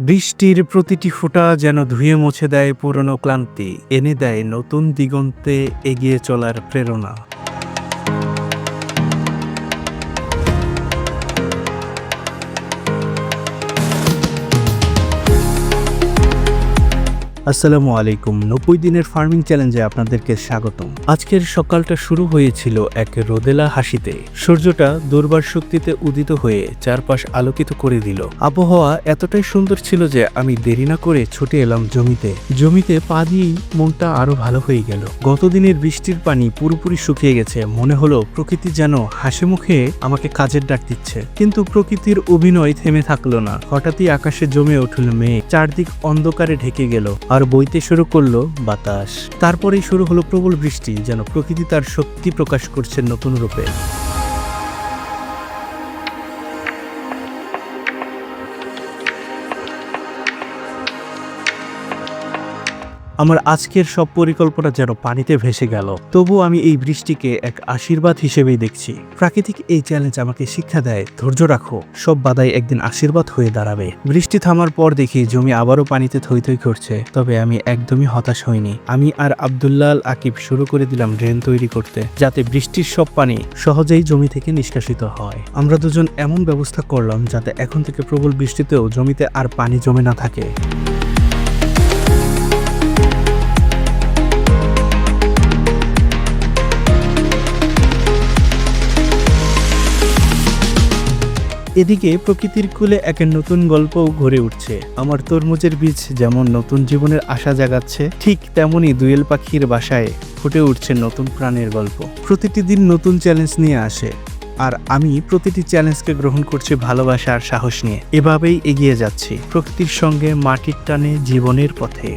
বৃষ্টির প্রতিটি ফোঁটা যেন ধুয়ে মুছে দেয় পুরনো ক্লান্তি, এনে দেয় নতুন দিগন্তে এগিয়ে চলার প্রেরণা। আসসালামু আলাইকুম। নব্বই দিনের ফার্মিং চ্যালেঞ্জে আপনাদেরকে স্বাগতম। আজকের সকালটা শুরু হয়েছিল এক রোদেলা হাসিতে। সূর্যটা দুর্বার শক্তিতে উদিত হয়ে চারপাশ আলোকিত করে দিল। আবহাওয়া এতটাই সুন্দর ছিল যে আমি দেরি না করে ছুটে এলাম জমিতে। জমিতে পা দিয়েই মনটা আরও ভালো হয়ে গেল। গতদিনের বৃষ্টির পানি পুরোপুরি শুকিয়ে গেছে। মনে হলো প্রকৃতি যেন হাসি মুখে আমাকে কাজের ডাক দিচ্ছে। কিন্তু প্রকৃতির অভিনয় থেমে থাকল না। হঠাৎই আকাশে জমে উঠল মেঘ। চারদিক অন্ধকারে ঢেকে গেল। আর বইতে শুরু করল বাতাস। তারপরেই শুরু হলো প্রবল বৃষ্টি, যেন প্রকৃতি তার শক্তি প্রকাশ করছে নতুন রূপে। আমার আজকের সব পরিকল্পনা যেন পানিতে ভেসে গেল। তবু আমি এই বৃষ্টিকে এক আশীর্বাদ হিসেবেই দেখছি। প্রাকৃতিক এই চ্যালেঞ্জ আমাকে শিক্ষা দেয়, ধৈর্য রাখো। সব বাধাই একদিন আশীর্বাদ হয়ে দাঁড়াবে। বৃষ্টি থামার পর দেখি জমি আবারও পানিতে থই থই করছে তবে আমি একদমই হতাশ হইনি। আমি আর আবদুল্লাহ আকিব শুরু করে দিলাম ড্রেন তৈরি করতে, যাতে বৃষ্টির সব পানি সহজেই জমি থেকে নিষ্কাশিত হয়। আমরা দুজন এমন ব্যবস্থা করলাম যাতে এখন থেকে প্রবল বৃষ্টিতেও জমিতে আর পানি জমে না থাকে। এদিকে প্রকৃতির কুলে এক নতুন গল্পও ঘুরে উঠছে। আমার তরমুজের বীজ যেমন নতুন জীবনের আশা জাগাচ্ছে, ঠিক তেমনই দুয়েল পাখির বাসায় ফুটে উঠছে নতুন প্রাণের গল্প। প্রতিটি দিন নতুন চ্যালেঞ্জ নিয়ে আসে, আর আমি প্রতিটি চ্যালেঞ্জকে গ্রহণ করছি ভালোবাসা আর সাহস নিয়ে। এভাবেই এগিয়ে যাচ্ছি প্রকৃতির সঙ্গে মাটির টানে জীবনের পথে।